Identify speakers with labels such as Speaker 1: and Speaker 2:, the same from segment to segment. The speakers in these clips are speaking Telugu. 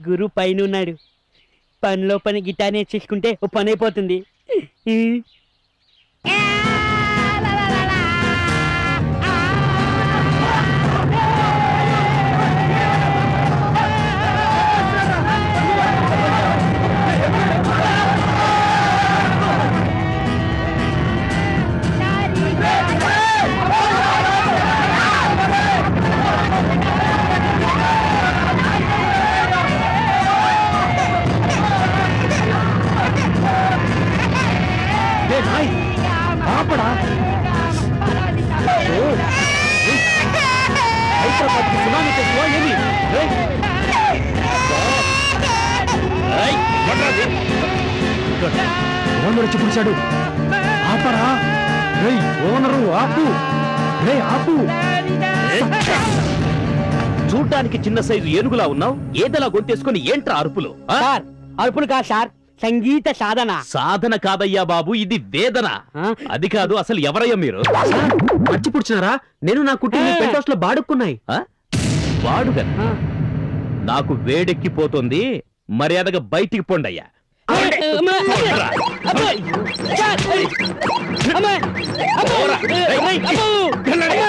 Speaker 1: గురు పైన ఉన్నాడు పనిలో పని గిటార్ నేర్చేసుకుంటే ఓ పని అయిపోతుంది
Speaker 2: ఆపడా హైదరాబాద్ సునామీ తెచ్చువా ఏమి ఏయ్! ఏయ్, ఓనర్ వచ్చి పిలిచాడు ఆపరా రేయ్ ఓనరు ఆపు రే ఆపు చూడ్డానికి చిన్న సైజు ఏనుగులా ఉన్నావు ఏదలా గొంతేసుకొని ఏంట్రా అరుపులు
Speaker 1: అరుపులు కాదు సార్ సంగీత సాధన.
Speaker 2: సాధన కాదయ్యా బాబు ఇది వేదన? అది కాదు అసలు ఎవరయ్యా మీరు?
Speaker 3: మర్చి పుడిచినారా? నేను నా కుటుంబం. పెంట్ హౌస్లో బాడుక్కున్నాయి.
Speaker 2: ఆ. నాకు వేడెక్కిపోతుంది. మర్యాదగా బయటికి! చస్తారు.
Speaker 4: అయ్యో అన్నయ్య
Speaker 1: అమ్మా!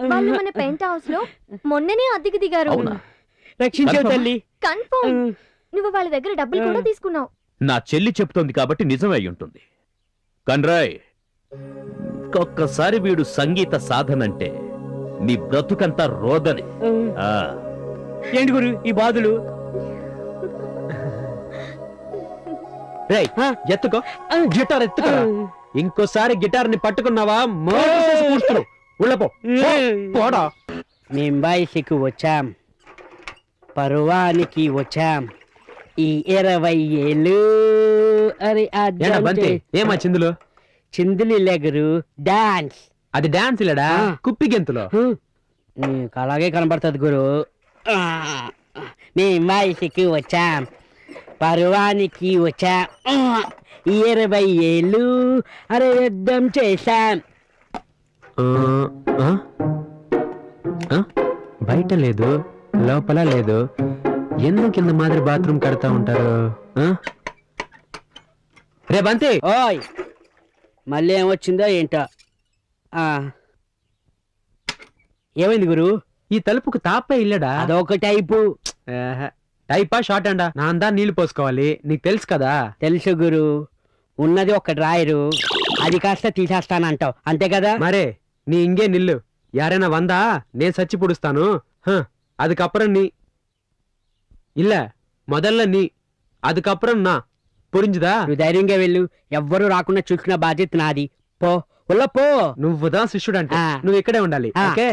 Speaker 4: వాళ్ళు మన పెంట్ హౌస్లో మొన్ననే అద్దెకి దిగారు.
Speaker 2: అవునా?
Speaker 1: రక్షించావు తల్లి.
Speaker 4: కన్ఫర్మ్. నువ్వు వాళ్ళ దగ్గర డబ్బులు కూడా తీసుకున్నావు.
Speaker 2: నా చెల్లి చెప్తోంది కాబట్టి నిజమే అయి ఉంటుంది. కన్రాయ్ ఒక్కసారి వీడు సంగీత సాధనంటే నీ బ్రతుకంతా రోదని. ఆ.
Speaker 1: ఏంటి గురు ఈ బాధలు?
Speaker 3: రేయ్. ఎత్తుకో. గిటార్ ఎత్తుకో. ఇంకోసారి గిటార్ని పట్టుకున్నావా ఉళ్ళపో పోడా.
Speaker 1: మేం బాయిసికి వచ్చాం. పర్వానికి వచ్చాం. ఈ ఇరవై ఏళ్ళు. అరే
Speaker 3: ఏమా చిందులు?
Speaker 1: చిందులు లెగరు డాన్స్.
Speaker 3: అది డాన్స్ ఇలాడా. కుప్పి గెంతులో.
Speaker 1: నీకు అలాగే కనబడుతుంది గురు. మేం బాయిసికి వచ్చాం. పర్వానికి వచ్చాం ఇరవై ఏళ్ళు అరే యుద్ధం చేశాం?
Speaker 3: బయట లేదు లోపల లేదు ఎందుకు కింద మాదిరి బాత్రూమ్ కడతా ఉంటారు? రే బంతి
Speaker 1: ఓయ్ మళ్ళీ ఏమొచ్చిందో ఏంటో ఆ. ఏమైంది గురు
Speaker 3: ఈ తలుపుకు తాపే ఇల్లడా
Speaker 1: అదొక టైపు
Speaker 3: ఆహా. టైపా షార్ట్ అండా నా అందా నీళ్లు పోసుకోవాలి నీకు తెలుసు కదా
Speaker 1: తెలుసు గురు ఉన్నది ఒక డ్రాయరు అది కాస్త తీసేస్తానంటావు అంతే కదా
Speaker 3: మరే நீ இங்கே நில்லு யாரேனா வந்தா నేను சச்சி புடிஸ்தானு அதுக்கப்புறம் நீ இல்ல முதல்ல நீ அதுக்கப்புறம் நான் புரிஞ்சுதா
Speaker 1: నువ్వు ధైర్యంగా వెళ్ళు ఎవ్వరూ రాకుండా చూసుకున్న బాధ్యత నాది పో ఉల్ల పో
Speaker 3: నువ్వుదా శిష్యుడు అంటే
Speaker 1: ఆ.
Speaker 3: నువ్వు ఇక్కడే ఉండాలి
Speaker 1: ఆ.
Speaker 3: ఓకే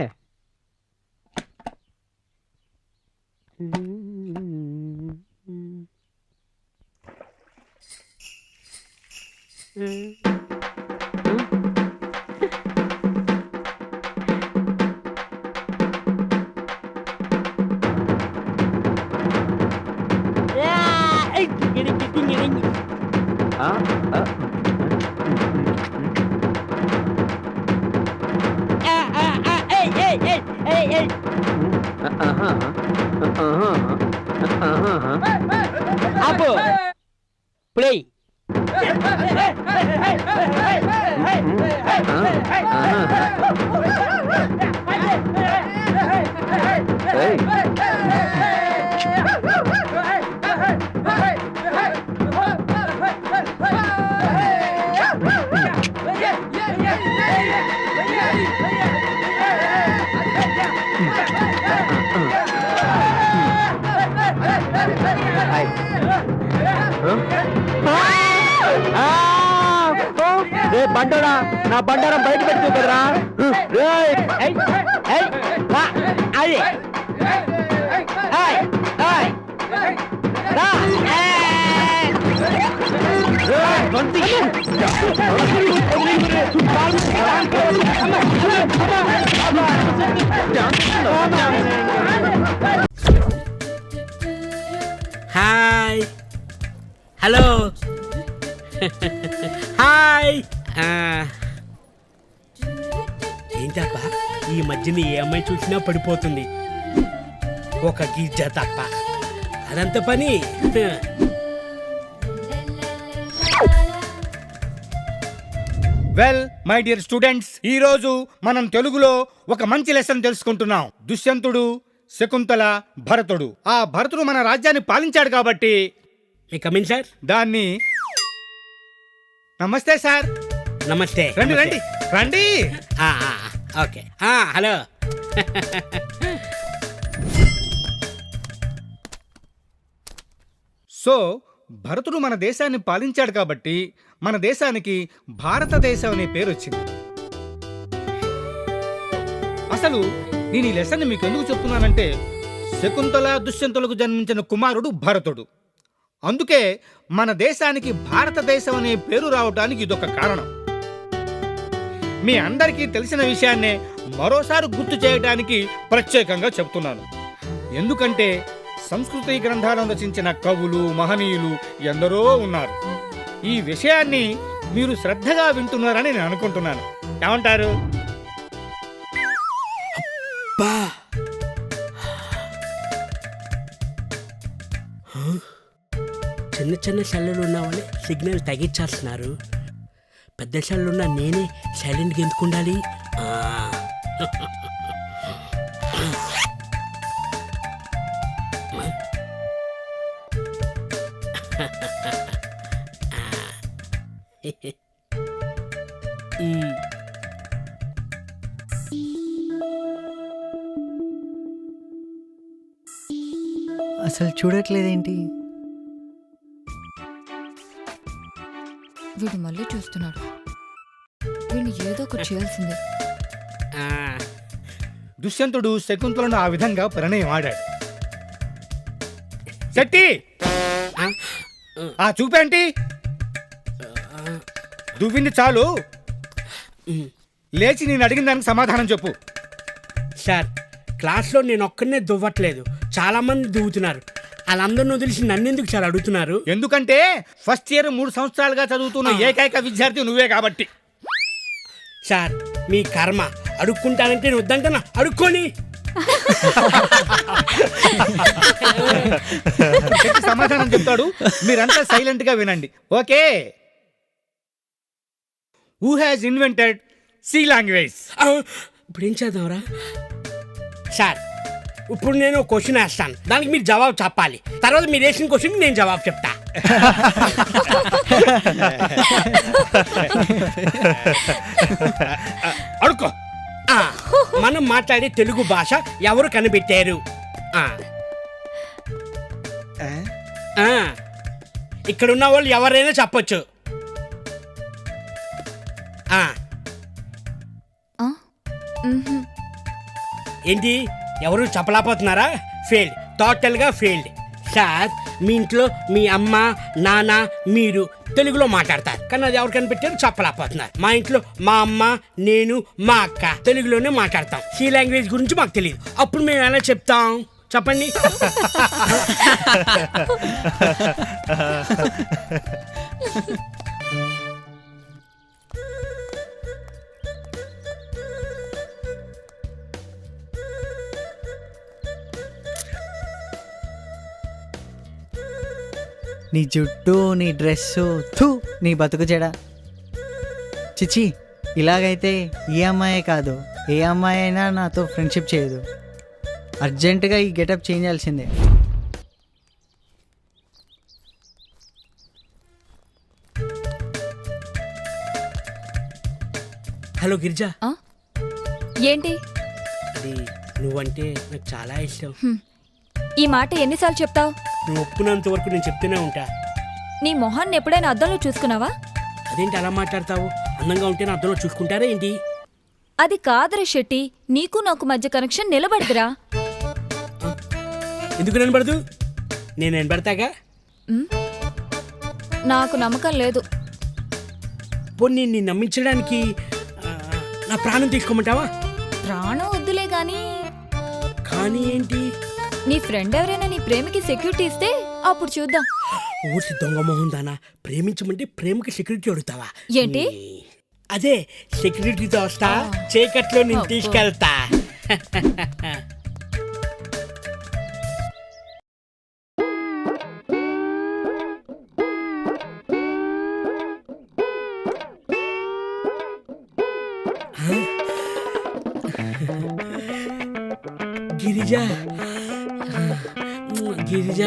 Speaker 3: ఆ, ఆ. ఆహా.
Speaker 1: రే బండోడా నా బండారం బయట పెట్టి కదరా రా, హాయ్. హలో. హాయ్.
Speaker 5: ఏంటబ్బా ఈ మధ్యన ఏ అమ్మాయి చూసినా పడిపోతుంది. ఒక గిజ్జ తప్ప. అదంత పని.
Speaker 6: వెల్ మై డియర్ స్టూడెంట్స్ ఈ రోజు మనం తెలుగులో ఒక మంచి లెసన్ తెలుసుకుంటున్నాం. దుష్యంతుడు శకుంతల భరతుడు. ఆ భరతుడు మన రాజ్యాన్ని పాలించాడు కాబట్టి
Speaker 5: మీ కమిన్ సార్?
Speaker 6: దాన్ని నమస్తే సార్.
Speaker 5: నమస్తే.
Speaker 6: రండి. రండి. రండి.
Speaker 5: ఓకే. హలో.
Speaker 6: సో భరతుడు మన దేశాన్ని పాలించాడు కాబట్టి మన దేశానికి భారతదేశం అనే పేరు వచ్చింది. అసలు నేను ఈ లెసన్ మీకు ఎందుకు చెప్తున్నానంటే శకుంతల దుష్యంతులకు జన్మించిన కుమారుడు భరతుడు. అందుకే మన దేశానికి భారతదేశం అనే పేరు రావడానికి ఇదొక కారణం. మీ అందరికీ తెలిసిన విషయాన్నే మరోసారి గుర్తు చేయడానికి ప్రత్యేకంగా చెప్తున్నాను. ఎందుకంటే సంస్కృతి గ్రంథాలను రచించిన కవులు మహనీయులు ఎందరో ఉన్నారు. ఈ విషయాన్ని మీరు శ్రద్ధగా వింటున్నారని నేను అనుకుంటున్నాను. ఏమంటారు?
Speaker 5: చిన్న చిన్న సెల్లులు ఉన్న సిగ్నల్ తగ్గించాల్సినారు. పెద్ద సెల్లు ఉన్న నేనే సైలెంట్గా ఎందుకు ఉండాలి
Speaker 7: అసలు చూడట్లేదేంటి?
Speaker 8: వీడు మళ్ళీ చూస్తున్నాడు. వీడిని ఏదో ఒకటి చేయాల్సిందే.
Speaker 6: దుష్యంతుడు శకుంతలను ఆ విధంగా ప్రణయం ఆడాడు. శెట్టి
Speaker 5: ఆ.
Speaker 6: ఆ చూపేంటి దువ్వింది చాలు. లేచి నేను అడిగిన దానికి సమాధానం చెప్పు.
Speaker 5: సార్ క్లాస్లో నేను ఒక్కనే దువ్వట్లేదు. చాలా మంది దువ్వుతున్నారు. వాళ్ళందరిని వదిలిసి నన్ను ఎందుకు సార్ అడుగుతున్నారు?
Speaker 6: ఎందుకంటే ఫస్ట్ ఇయర్ మూడు సంవత్సరాలుగా చదువుతున్న ఏకైక విద్యార్థి నువ్వే కాబట్టి.
Speaker 5: సార్ మీ కర్మ. అడుక్కుంటానంటే నేను వద్దంటున్నా. అడుక్కొని.
Speaker 6: సమాధానం చెప్తాడు. మీరంతా సైలెంట్గా వినండి. Okay? Who has invented C
Speaker 5: language ఇప్పుడు ఏం చేద్దాంరా? సార్ ఇప్పుడు నేను క్వశ్చన్ వేస్తాను. దానికి మీరు జవాబు చెప్పాలి. తర్వాత మీరు వేసిన క్వశ్చన్ నేను జవాబు చెప్తా.
Speaker 6: అడుక్కో.
Speaker 5: ఆ, మనం మాట్లాడే తెలుగు భాష ఎవరు కనిపెట్టారు? ఆ, ఆ, ఇక్కడ ఉన్న వాళ్ళు ఎవరైనా చెప్పొచ్చు. ఏంటి? ఎవరు చెప్పలేకపోతున్నారా ఫెయిల్డ్ టోటల్గా ఫెయిల్డ్ సార్ మీ ఇంట్లో మీ అమ్మ నాన్న మీరు తెలుగులో మాట్లాడతారు. కానీ అది ఎవరు కనిపెట్టారు? చెప్పలేకపోతున్నారు మా ఇంట్లో మా అమ్మ నేను మా అక్క తెలుగులోనే మాట్లాడతాం. సి లాంగ్వేజ్ గురించి మాకు తెలియదు. అప్పుడు మేము ఎలా చెప్తాం? చెప్పండి.
Speaker 7: నీ జుట్టు నీ డ్రెస్సు థూ నీ బతుకు చెడ చిచి ఇలాగైతే ఈ అమ్మాయే కాదు ఏ అమ్మాయి అయినా నాతో ఫ్రెండ్షిప్ చేయదు. అర్జెంటుగా ఈ గెటప్ చేంజ్ చేయాల్సిందే.
Speaker 5: హలో గిరిజా.
Speaker 8: ఆ? ఏంటి?
Speaker 5: అది నువ్వంటే నాకు చాలా ఇష్టం.
Speaker 8: ఈ మాట ఎన్నిసార్లు చెప్తావు?
Speaker 5: నువ్వు ఒప్పుకున్నంత వరకు నేను చెప్తూనే ఉంటా.
Speaker 8: నీ మొహాన్ని ఎప్పుడైనా అద్దంలో చూసుకున్నావా?
Speaker 5: అదేంటి అలా మాట్లాడతావు? అందంగా ఉంటే నా అర్థంలో చూసుకుంటారా ఏంటి?
Speaker 8: అది కాదరే శెట్టి నీకు నాకు మధ్య కనెక్షన్ నిలబడదురా.
Speaker 5: ఎందుకు నేను పడదు నేను పెడతాగా
Speaker 8: నాకు నమ్మకం లేదు.
Speaker 5: పోనీ నీ నమ్మించడానికి ఆ, నా ప్రాణం తీసుకోమంటావా?
Speaker 8: ప్రాణం వద్దులే గాని.
Speaker 5: కానీ ఏంటి?
Speaker 8: నీ ఫ్రెండ్ ఎవరైనా ప్రేమికి సెక్యూరిటీ ఇస్తే అప్పుడు చూద్దాం.
Speaker 5: ఊసి దొంగ మొహం దానా? ప్రేమించమంటే ప్రేమకి సెక్యూరిటీ అడుగుతావా?
Speaker 8: ఏంటి?
Speaker 5: అదే సెక్యూరిటీతో వస్తా. చీకట్లో నేను. తీసుకెళ్తా. గిరిజ గిరిజ.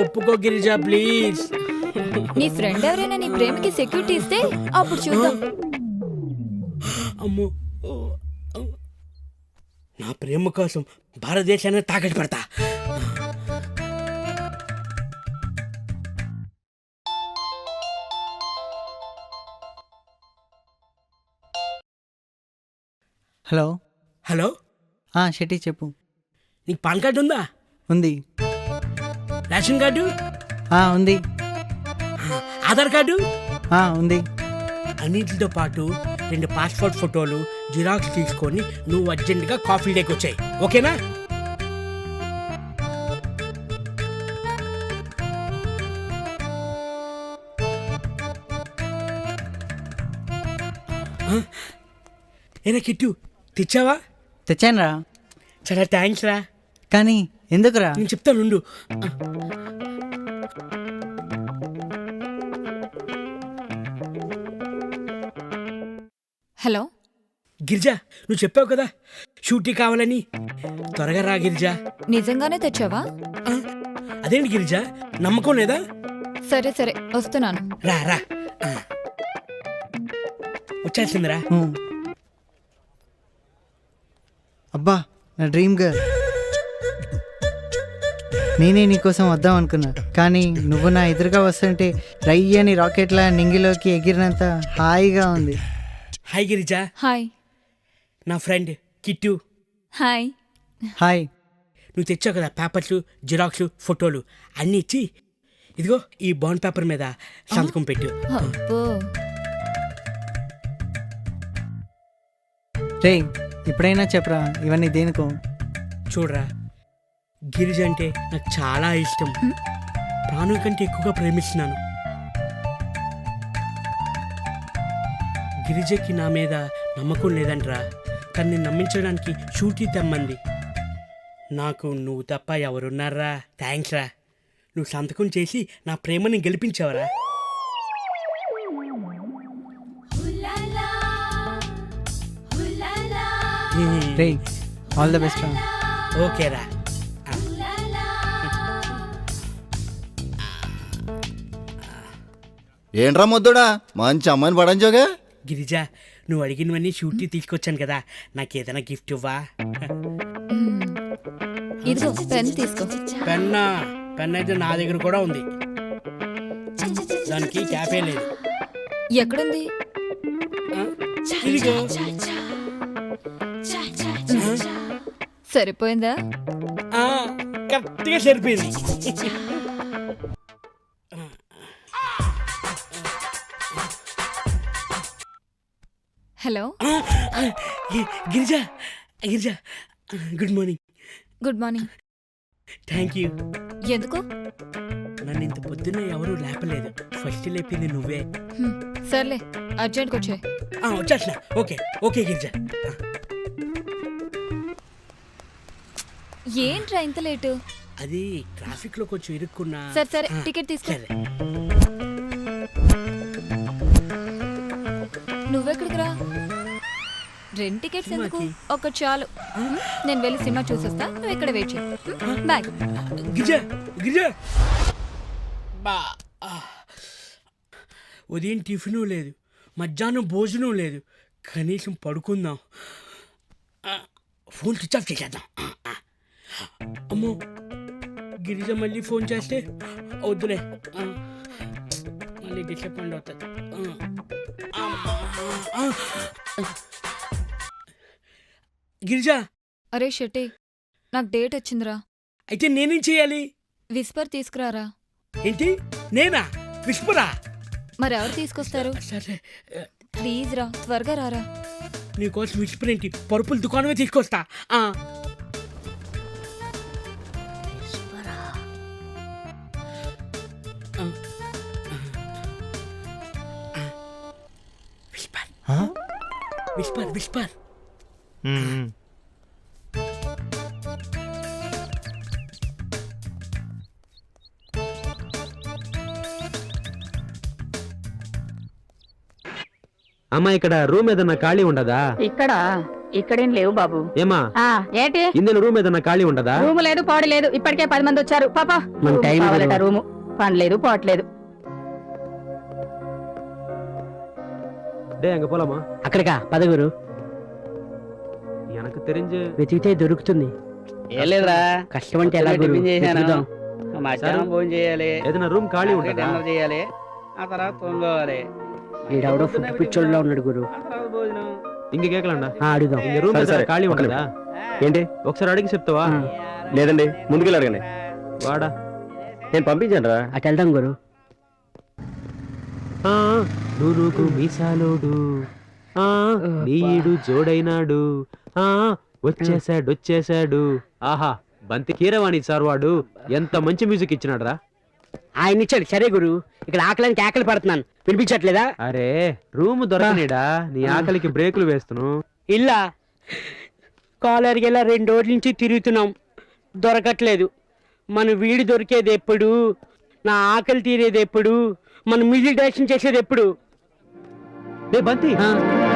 Speaker 5: ఒప్పుకో గిరిజ ప్లీజ్.
Speaker 8: నీ ఫ్రెండ్ ఎవరైనా నీ ప్రేమకి సెక్యూరిటీ ఇస్తే అప్పుడు చూద్దాం.
Speaker 5: అమ్మో. నా ప్రేమ కోసం భారతదేశాన్ని తాకట్టు పెడతా.
Speaker 7: హలో.
Speaker 5: హలో?
Speaker 7: ఆ, శెట్టి చెప్పు.
Speaker 5: నీకు పాన్ కార్డు ఉందా?
Speaker 7: ఉంది.
Speaker 5: Ration
Speaker 7: card? ఉంది.
Speaker 5: ఆధార్ కార్డు?
Speaker 7: ఉంది.
Speaker 5: అన్నిటితో పాటు రెండు పాస్పోర్ట్ ఫోటోలు జిరాక్స్ తీసుకొని నువ్వు అర్జెంటుగా కాఫీ డేకి వచ్చాయి. ఓకేనా? ఏనా కిట్టు తెచ్చావా?
Speaker 7: తెచ్చానురా.
Speaker 5: చాలా థ్యాంక్స్ రా.
Speaker 7: కానీ ఎందుకురా?
Speaker 5: నేను చెప్తాను ఉండు.
Speaker 8: హలో.
Speaker 5: గిరిజ నువ్వు చెప్పావు కదా షూటీ కావాలని. త్వరగా రా గిరిజ.
Speaker 8: నిజంగానే తెచ్చావా?
Speaker 5: ఆ? అదేంటి గిరిజ? నమ్మకం లేదా?
Speaker 8: సరే సరే వస్తున్నాను.
Speaker 5: రా రా. ఆ. వచ్చేసిందిరా.
Speaker 7: అబ్బా నా డ్రీమ్ గర్ల్ నేనే నీకోసం వద్దాం అనుకున్నా కానీ నువ్వు నా ఎదురుగా వస్తుంటే రయ్యని రాకెట్ల నింగిలోకి ఎగిరినంత హాయిగా ఉంది.
Speaker 5: హాయ్ గిరిజ.
Speaker 8: హాయ్
Speaker 5: నా ఫ్రెండ్ కిట్టు
Speaker 8: హాయ్
Speaker 7: హాయ్
Speaker 5: నువ్వు తెచ్చావు కదా పేపర్స్ జిరాక్స్ ఫోటోలు అన్నీ ఇచ్చి ఇదిగో ఈ బాండ్ పేపర్ మీద సంతకం పెట్టు.
Speaker 8: అబ్బో.
Speaker 7: రే ఇప్పుడైనా చెప్పరా ఇవన్నీ దేనికో?
Speaker 5: చూడరా గిరిజ అంటే నాకు చాలా ఇష్టం. ప్రాణం కంటే ఎక్కువగా ప్రేమిస్తున్నాను. గిరిజకి నా మీద నమ్మకం లేదంట్రా తన్ని నమ్మించడానికి షూటీ తెమ్మంది. నాకు నువ్వు తప్ప ఎవరున్నారా? థ్యాంక్స్ రా. నువ్వు సంతకం చేసి నా ప్రేమని గెలిపించావరా?
Speaker 7: రే ఆల్ ద బెస్ట్ రా
Speaker 5: ఓకేరా
Speaker 9: ఏంట్రా ముద్దుడా? మంచి అమ్మాయిని పడంజోగా
Speaker 5: గిరిజ నువ్వు అడిగినవన్నీ షూటీ తీసుకొచ్చాను కదా. నాకు ఏదైనా గిఫ్ట్ ఇవ్వా.
Speaker 8: ఇదిగో పెన్ తీసుకో.
Speaker 5: పెన్న పెన్ అయితే నా దగ్గర కూడా ఉంది. దానికి క్యాపే లేదు.
Speaker 8: ఎక్కడుంది?
Speaker 5: ఇదిగో.
Speaker 8: సరిపోయిందా?
Speaker 5: కరెక్ట్గా సరిపోయింది. Hello? Girija Girija good morning.
Speaker 8: Good morning.
Speaker 5: Thank you.
Speaker 8: ఎందుకు?
Speaker 5: నన్ను ఇంత పొద్దున్న ఎవరూ లేపలేదు. ఫస్ట్ లేపింది నువ్వే.
Speaker 8: సర్లే అర్జెంట్కి వచ్చాయి
Speaker 5: ఆ, వచ్చేసిన ఓకే ఓకే గిరిజ.
Speaker 8: ఏంట్రా ఇంత లేటు?
Speaker 5: అది ట్రాఫిక్లో కొంచెం ఇరుక్కున్నా.
Speaker 8: సరే సరే టికెట్ తీసుకో.
Speaker 5: సరే.
Speaker 8: నువ్వెక్కడికి రా? రెండు టికెట్స్ ఎందుకు. ఒకటి చాలు? నేను వెళ్ళి సినిమా చూసొస్తా నువ్వు ఇక్కడ వెయిట్ చేయి? బాయ్.
Speaker 5: గిరిజ గిరిజ. బా ఆ. ఉదయం టిఫిన్ లేదు మధ్యాహ్నం భోజనం లేదు కనీసం పడుకుందాం. ఆ, ఫోన్ స్విచ్ ఆఫ్ చేసేద్దాం. అమ్మో గిరిజ మళ్ళీ ఫోన్ చేస్తే వద్దులే. మళ్ళీ డిసప్పాయింట్ అవుతుంది. గిరిజ!
Speaker 8: అరే షెట్టి నాకు డేట్ వచ్చిందిరా.
Speaker 5: అయితే నేనేం చేయాలి?
Speaker 8: విస్పర్ తీసుకురారా?
Speaker 5: ఏంటి? నేనా? విస్పరా?
Speaker 8: మరి ఎవరు తీసుకొస్తారు?
Speaker 5: సరే
Speaker 8: ప్లీజ్ రా త్వరగా రారా.
Speaker 5: నీకోసం విస్పర్ ఏంటి? పరుపుల దుకాణమే తీసుకొస్తా.
Speaker 1: విస్పర్ విస్పర్
Speaker 3: అమ్మా ఇక్కడ రూమ్ ఏదన్నా ఖాళీ ఉండదా?
Speaker 10: ఇక్కడ ఇక్కడేం లేవు బాబు.
Speaker 3: ఏమా?
Speaker 10: ఆ ఏంటి?
Speaker 3: ఇందులో రూమ్ ఏదన్నా ఖాళీ ఉండదా?
Speaker 10: రూమ్ లేదు పాడు లేదు. ఇప్పటికే పది మంది వచ్చారు. పాపా
Speaker 1: మన టైం
Speaker 10: కావాలట. రూము. పని లేదు పోవట్లేదు
Speaker 1: అక్కడికా పదగురు
Speaker 3: వెనక తెరించి
Speaker 1: వెతికితే దొరుకుతుంది.
Speaker 9: ఏం
Speaker 1: కష్టం అంటే ఎలా గురు?
Speaker 9: టిఫిన్ చేశాను.
Speaker 1: వెతుకుదాం.
Speaker 9: మధ్యాహ్నం భోజనం చేయాలి.
Speaker 3: ఏదైనా రూమ్ ఖాళీ రాత్రి ఉంటుందా?
Speaker 9: డిన్నర్ చేయాలి. ఆ తర్వాత తొందరగా
Speaker 1: ఈడెవడో ఫుడ్ పిచ్చోళ్ళలో ఉన్నాడు గురు.
Speaker 9: ఆ భోజనం.
Speaker 3: ఇంక కేకలండా?
Speaker 1: ఆ, అడుగుదాం.
Speaker 3: ఇంక రూమ్
Speaker 9: సరే,
Speaker 3: ఖాళీ
Speaker 9: ఒక్క
Speaker 3: ఉంటుందా? ఏంటి? ఒకసారి అడిగి చెప్తావా?
Speaker 9: ఆ, లేదండి. ముందుకెళ్ళి అడగండి
Speaker 3: వాడా?
Speaker 9: నేను పంపించాను రా
Speaker 1: అటు వెళ్దాం గురు.
Speaker 3: ఆ, నూరుకు మీసాలోడు. నీడు జోడైనాడు. ఆ వచ్చేసాడు వచ్చేసాడు ఆహా బంతి కీరవాణి సార్ వాడు. ఎంత మంచి మ్యూజిక్ ఇచ్చినాడు రా
Speaker 1: ఆయన ఇచ్చాడు. సరే గురు ఇక్కడ ఆకలికి ఆకలి పడుతున్నాను. వినిపించట్లేదా?
Speaker 3: అరే రూమ్ దొరకనేడా? నీ ఆకలికి బ్రేకులు వేస్తును.
Speaker 1: ఇల్లా. కాలర్కి వెళ్ళా రెండు రోజుల నుంచి తిరుగుతున్నాం. దొరకట్లేదు. మన వీడి దొరికేది ఎప్పుడు? నా ఆకలి తీరేది ఎప్పుడు? మన మ్యూజిక్ డైరెక్షన్ చేసేది ఎప్పుడు?
Speaker 3: డే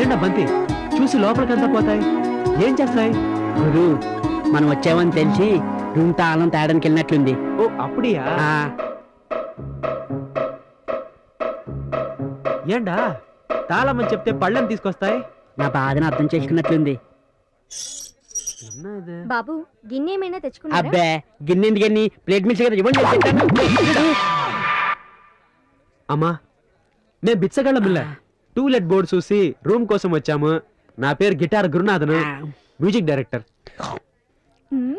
Speaker 3: ఏంటా బంతి? చూసి లోపలికంతా పోతాయి. ఏం చేస్తాయి?
Speaker 1: గురు మనం వచ్చామని తెలిసి రూమ్ తాళం తేడానికి వెళ్ళినట్లుంది.
Speaker 3: ఓ అప్పుడియా? ఏండా? తాళం అని చెప్తే పళ్ళని తీసుకొస్తాయి?
Speaker 1: నా బాధను అర్థం చేసుకున్నట్లుంది.
Speaker 4: బాబు గిన్నె ఏమైనా తెచ్చుకున్నా
Speaker 1: అబ్బే గిన్నె ఎందుకని ప్లేట్ మిల్స్ కదా ఇవ్వండి
Speaker 3: అమ్మా నేను బిల్లా టూలెట్ బోర్డు చూసి రూమ్ కోసం వచ్చాము. నా పేరు గిటార్ గురునాథన్. Music director.
Speaker 4: మ్మ్.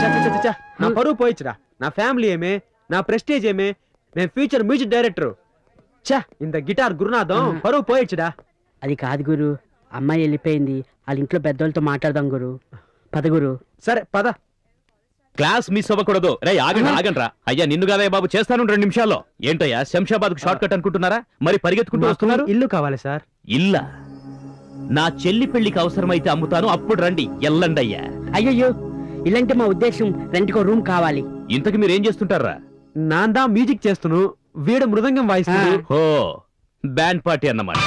Speaker 3: చ, చ, చ, చ, చ. నా పరువు పోయిచ్చురా. నా ఫ్యామిలీ ఏమే? నా ప్రెస్టేజ్ ఏమే? నేను ఫ్యూచర్ మ్యూజిక్ డైరెక్టర్. చా ఇంత గిటార్ గురునాథం పరువు పోయిచ్చుడా?
Speaker 1: అది కాదు గురు అమ్మాయి వెళ్ళిపోయింది వాళ్ళ ఇంట్లో పెద్దోళ్ళతో మాట్లాడదాం గురు. పద గురు.
Speaker 3: సరే పద.
Speaker 2: క్లాస్ మిస్ అవ్వకూడదు. రే ఆగండి ఆగండి రా అయ్యా నిన్ను కాదయ్య బాబు చేస్తాను రెండు నిమిషాల్లో. ఏంటయ్యా శంషాబాద్ షార్ట్ కట్ అనుకుంటున్నారా? మరి పరిగెత్తుకుంటూ వస్తున్నారు?
Speaker 3: ఇల్లు కావాలి సార్.
Speaker 2: ఇల్లా. నా చెల్లి పెళ్ళికి అవసరమైతే అమ్ముతాను అప్పుడు రండి. ఎల్లండి అయ్యా
Speaker 1: అయ్యయ్యో ఇలాంటి మా ఉద్దేశం రెంట్కో రూమ్ కావాలి.
Speaker 2: ఇంతకు మీరు ఏం చేస్తుంటారా
Speaker 3: నాందా మ్యూజిక్ చేస్తును. వీడు మృదంగం వాయిస్తున్నాడు
Speaker 2: హో బ్యాండ్ పార్టీ అన్నమాట.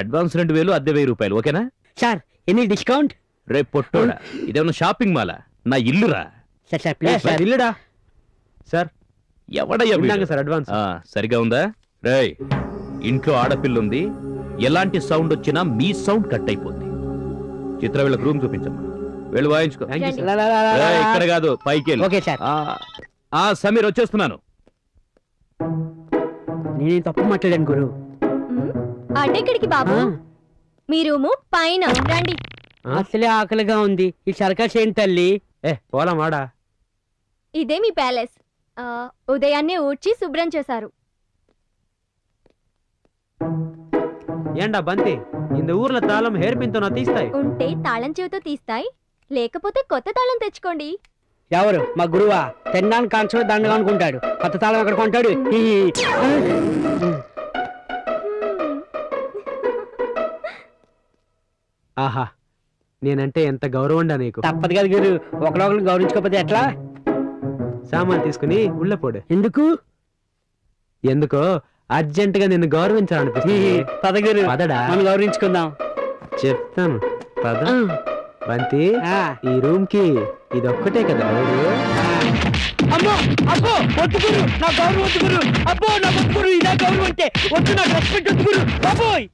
Speaker 2: అడ్వాన్స్ రెండు వేలు అద్దె వెయ్యి రూపాయలు ఓకేనా?
Speaker 1: Sir any discount?
Speaker 2: రేపు పొట్టోడా? ఇదేమన్నా షాపింగ్ మాలా? నా ఇల్లురా.
Speaker 1: సార్ సార్ ప్లీజ్
Speaker 3: ఇల్లుడా? సార్.
Speaker 2: ఎవడయ్యా
Speaker 3: సార్ అడ్వాన్స్.
Speaker 2: సరిగా ఉందా? రేయ్ ఇంట్లో ఆడపిల్ల ఉంది ఎలాంటి సౌండ్ వచ్చినా మీ సౌండ్ కట్ అయిపోద్ది. చిత్ర వీళ్ళకి రూమ్ చూపించమ్మా. వెళ్ళి వాయించుకో. ఇక్కడ కాదు పైకి వెళ్ళు.
Speaker 1: Okay sir.
Speaker 2: ఆ సమీర్ వచ్చేస్తున్నాను.
Speaker 1: నేనే తప్పు మాట్లాడాను గురు?
Speaker 4: అటెక్కడికి బాబు? మీ రూము పైన. రండి.
Speaker 1: అసలే ఆకలిగా ఉంది. ఈ సర్కస్ ఏంటి తల్లి?
Speaker 3: ఏ పోలమాడా
Speaker 4: ఇదే మీ ప్యాలెస్. ఉదయాన్నే ఊడ్చి శుభ్రం చేశారు.
Speaker 3: ఏండా బంతి? ఇంత ఊర్ల తాళం హెయిర్ పిన్ తీస్తాయి.
Speaker 4: ఉంటే తాళం చెవితో తీస్తాయి. లేకపోతే కొత్త తాళం తెచ్చుకోండి.
Speaker 1: ఎవరు? మా గురువా? తినడానికి కాన్సర్ దండగా అనుకుంటాడు. కొత్త తాళం ఎక్కడ కొంటాడు.
Speaker 3: ఆహా నేనంటే ఎంత గౌరవండా నీకు?
Speaker 1: తప్పదు కదా గురు. ఒకరొకరు గౌరవించుకోకపోతే ఎట్లా?
Speaker 3: సామాన్ తీసుకుని ఉళ్ళపోడు
Speaker 1: ఎందుకు?
Speaker 3: ఎందుకో అర్జెంట్గా నిన్ను. గౌరవించాలనిపిస్తుంది.
Speaker 1: పద గురు.
Speaker 3: పదడా?
Speaker 1: మనం గౌరవించుకుందాం.
Speaker 3: చెప్తాను. పద. బంతి ఈ రూమ్కి ఇదొక్కటే కదా ఊరు?
Speaker 1: ఆ. అమ్మో అబ్బో నా గౌరవం అబ్బో నా వద్దుగురు ఇదే గౌరవం అంటే వద్దు నాకు రెస్పెక్ట్ వద్దుగురు బాబోయ్